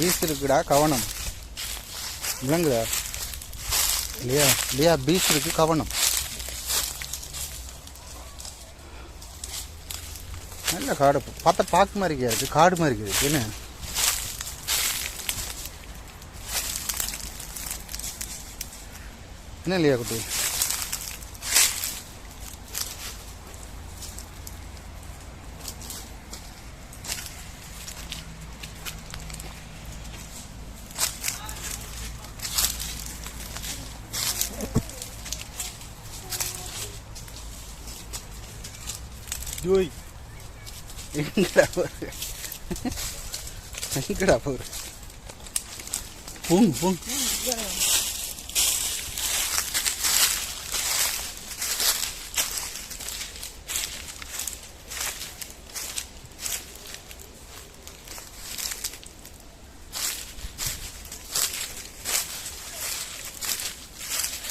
Piece இருக்குடா கவனம். விளங்குதா? இல்லையா? இல்லையா? பீச் இருக்கு கவனம். நல்ல காடு. பார்த்தா பாக்கு மாதிரி இருக்கு. காடு மாதிரி இருக்குது. என்ன? என்ன இல்லையா குட்டி? ஜோய். எங்கடா போற? எங்கடா போற? பூங் பூங்.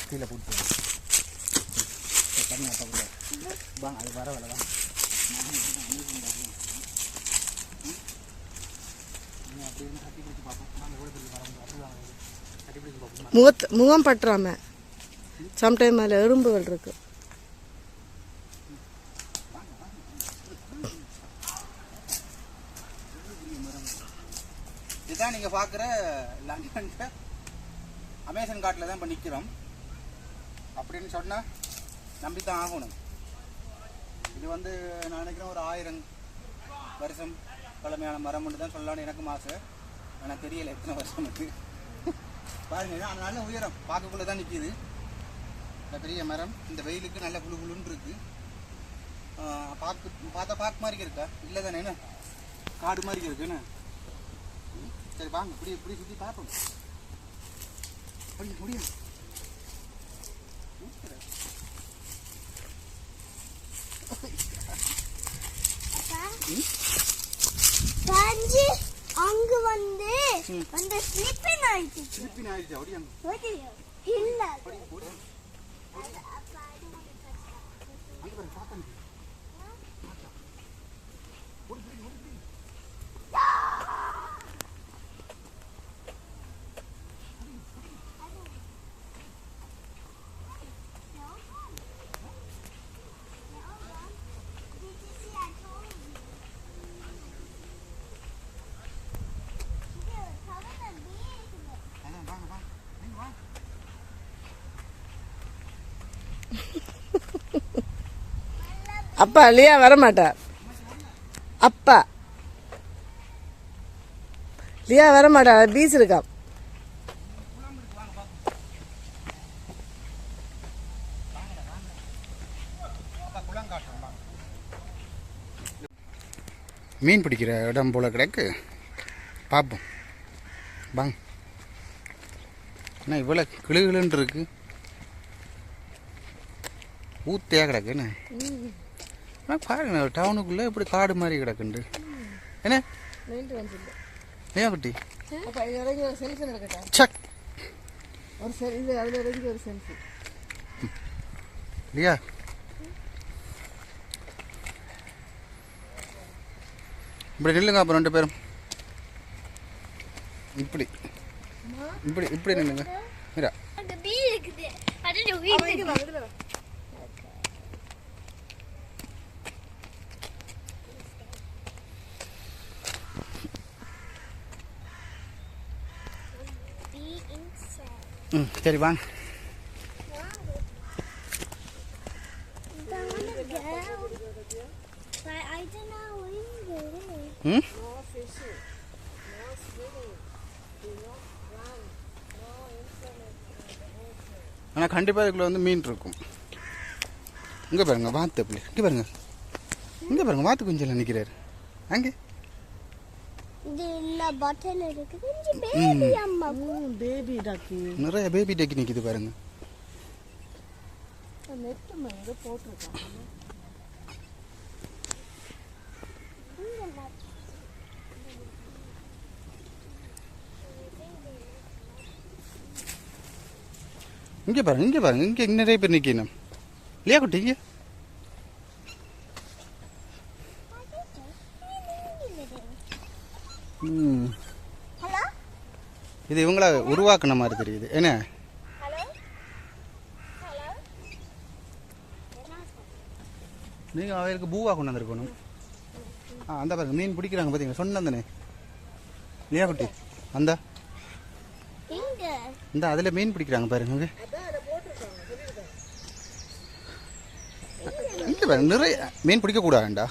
கீழே போட்டு வாங்க அது வர வேலை தான் முகத்து முகம் பற்றாம. சம்டைம் அதில் எறும்புகள் இருக்கு. இதுதான் நீங்கள் பார்க்குற லண்டனில் அமேசான் காட்டில் தான் இப்போ நிற்கிறோம் அப்படின்னு சொன்னால் நம்பி தான் ஆகணும். இது வந்து நான் நினைக்கிறேன் ஒரு ஆயிரம் வருஷம் பழமையான மரம்னு தான் சொல்லலாம்னு எனக்கும் ஆசை. ஆனால் தெரியல எத்தனை வருஷம் இருக்கு. பாருங்க நல்ல உயரம் பார்க்கக்குள்ளே தான் நிற்கிது இந்த பெரிய மரம் இந்த வெயிலுக்கு நல்ல குழு குழுன்னு இருக்கு. பார்க்கு பார்த்தா பார்க்க மாதிரி இருக்கா? இல்லை தானே என்ன? காடு மாதிரி இருக்கு என்ன? ம், சரி வாங்க இப்படி இப்படி சுற்றி பார்ப்போம். முடியும் முடியும் பஞ்சு அங்க வந்து ம். அந்த ஸ்லிப்பிங் ஆயிடுச்சு திருப்பி நான் ஆயிடுச்சு அப்படியே ஓகேயா? இல்ல அப்படி போடு அங்கே பாரு பார்க்கணும் அதான் வாங்க வாங்க நீங்க வாங்க அப்பா லியா வரமாட்டார் அப்பா. லியா வரமாட்டார் பீச் இருக்கா? மீன் பிடிக்கிற இடம் போல கிடக்கு. பார்ப்போம் வாங்க. என்ன இவ்வளோ கிளுகிளுன்னு இருக்குது ஊத்தையாக கிடக்கு என்ன ஆனால் பாருங்க டவுனுக்குள்ளே இப்படி காடு மாதிரி கிடக்குண்டு. என்ன? ஏன் குட்டி? அப்பா ஒரு சக். இது அதில் இறங்கி ஒரு செல்ஃபி இல்லையா இப்படி நில்லுங்க அப்புறம் ரெண்டு பேரும். இப்படி. இப்படி இப்படி நில்லுங்க. மீரா அங்க பீ இருக்குது அது வீட்டு பீ இன்சைட் ம் சரி வாங்க. ம்? ஆனால் கண்டிப்பாக இதுக்குள்ள வந்து மீன் இருக்கும். இங்கே பாருங்க வாத்து அப்படி இங்கே பாருங்க. இங்கே பாருங்க வாத்து குஞ்சில் நிற்கிறாரு அங்கே இது இல்ல பாட்டில் இருக்குது கொஞ்சம் பேபி அம்மா பேபி டாக்கி நிறைய பேபி டெக்கி நிற்கிது பாருங்க. நெட்டு மேலே போட்டிருக்காங்க இங்கே பாருங்க இங்கே பாருங்க இங்கே நிறைய பேர் நிற்கணும் இல்லையா குட்டி இங்கே ம் ஹலோ இது இவங்கள உருவாக்குன மாதிரி தெரியுது. என்ன? நீங்கள் அவருக்கு பூவா கொண்டு வந்திருக்கணும். ஆ அந்த பாருங்க மீன் பிடிக்கிறாங்க பார்த்தீங்க சொன்னந்தனே இல்லையா குட்டி? அந்த. இந்த அதில் மீன் பிடிக்கிறாங்க பாருங்க இங்க. பாருங்க நிறைய மீன் பிடிக்கக்கூடாதுண்டா.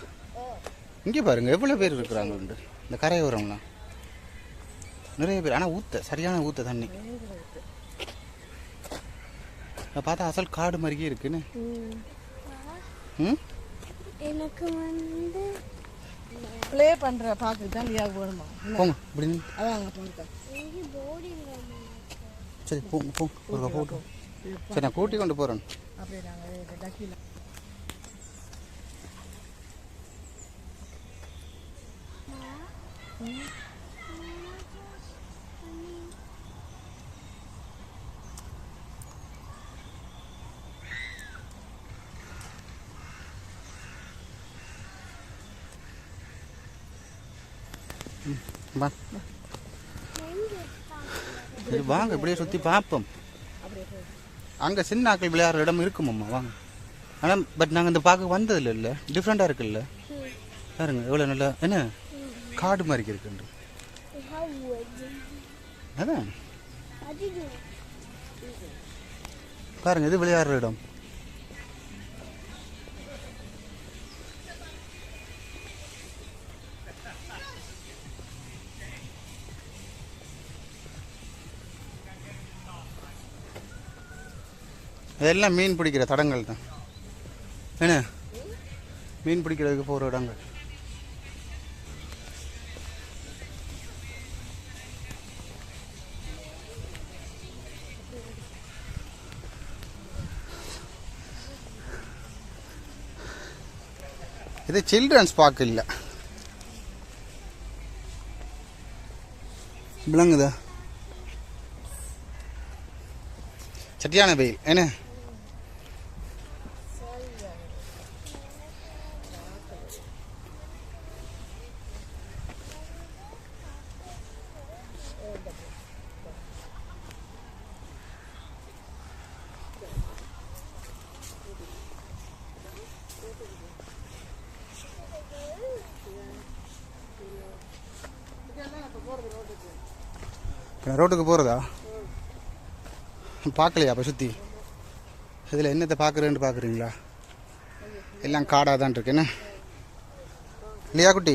இங்கே பாருங்க எவ்வளோ பேர் இருக்கிறாங்க இந்த கரையோரம்லாம் நிறைய பேர் ஆனால் ஊத்த சரியான ஊத்த தண்ணி. அதை பார்த்தா அசல் காடு மாதிரியே இருக்குன்னு. ம். எனக்கு வந்து ப்ளே பண்ணுற பார்க்குறது தான் லியாவுக்கு வேணுமா போங்க இப்படி. அதான் அங்கே போங்க சரி போங்க போங்க ஒரு போட்டோம் சரி நான் கூட்டி கொண்டு போகிறேன் அப்படியே நாங்கள் டக்கியில் வா சரி வாங்க இப்படியே சுற்றி பார்ப்போம். அங்கே சின்ன ஆக்கள் விளையாடுற இடம் இருக்குமாம்மா வாங்க. ஆனால் பட் நாங்கள் இந்த பார்க்க வந்ததில்ல இல்லை. டிஃப்ரெண்ட்டாக இருக்குல்ல? பாருங்க எவ்வளோ நல்லா என்ன? காடு மாதிரி இருக்குண்டு அதான். பாருங்க இது விளையாடுற இடம். இதெல்லாம் மீன் பிடிக்கிற தடங்கள் தான் என்ன? மீன் பிடிக்கிறதுக்கு போகிற இடங்கள். இது சில்ட்ரன்ஸ் பார்க் இல்லை. விளங்குதா சட்டியான வெயில். என்ன? ரோட்டுக்கு போகிறதா பார்க்கலையா அப்போ சுற்றி இதில் என்னத்தை பார்க்குறேன்னு பார்க்குறீங்களா? எல்லாம் காடாக தான் இருக்கு என்ன? இல்லையா குட்டி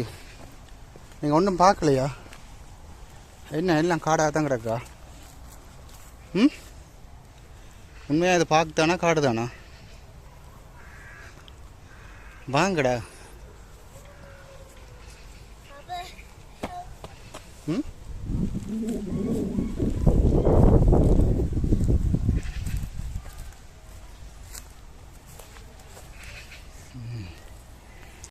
நீங்கள் ஒன்றும் பார்க்கலையா? என்ன எல்லாம் காடாக தான் கிடக்கா? ம்? உண்மையாக இது பார்க்குதானா காடு தானா வாங்கடா. ம்